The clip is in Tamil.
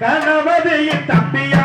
கணபதியின் தம்பியான